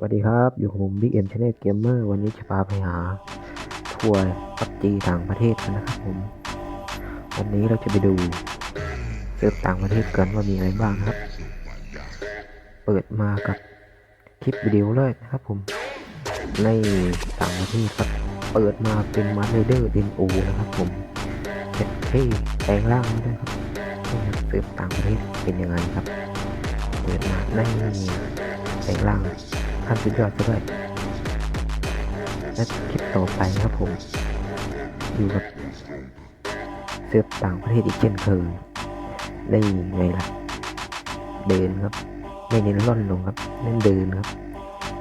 สวัสดีครับ อยู่กับผม Big M Channel Gamer วันนี้จะพาไปหาทัวร์ปับจีต่างประเทศกันนะครับผม วันนี้เราจะไปดูเซิร์ฟต่างประเทศกันว่ามีอะไรบ้างครับ เปิดมากับคลิปวิดีโอเลยนะครับผม ในต่างประเทศครับเปิดมาเป็นมาร์เดอร์เดนโอนะครับผมเจ็ดเท่แปลงร่างด้วยครับนี่ครับเซิร์ฟต่างประเทศเป็นยังไงครับ เปิดมาในแปลงร่าง ขั้นสุดยอดซะด้วยและคลิปต่อไปครับผม อยู่กับเสื้อต่างประเทศอีกเช่นเคยได้ยังไงล่ะ เดินครับ ไม่เน้นล่อนลงครับเน้นเดินครับ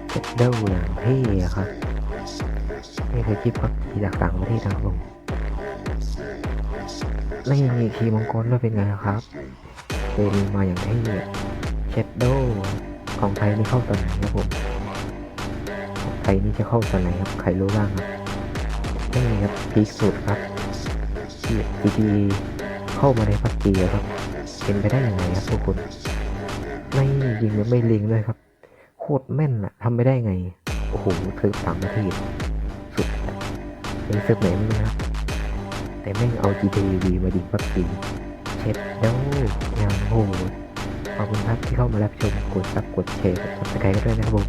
เจ็ดเด้าอย่างเท่อะครับนี่คือคลิปครับที่จากต่างประเทศนะครับผมนี่คีย์มังกรแล้วเป็นไงครับเป็นมาอย่างเท่เช็ดโดของไทยนี่เข้าตอนไหนครับผม ไทยนี่จะเข้าตอนไหนครับใครรู้บ้างครับนี่ครับพีคสุดครับที่ GT เข้ามาในพับจีครับเป็นไปได้ยังไงครับทุกคนไม่ยิงแล้วไม่ลิงเลยครับ โคตรแม่นอะทำไปได้ไงโอ้โหเซิร์ฟต่างประเทศสุดเป็นเซิร์ฟไหนไม่รู้ครับแต่แม่งเอา GTV มาดิพับจีเช็ดเด้อย่างโหขอบคุณครับที่เข้ามารับชมกดซับกดแชร์กดซับสไครต์กันด้วยนะครับผม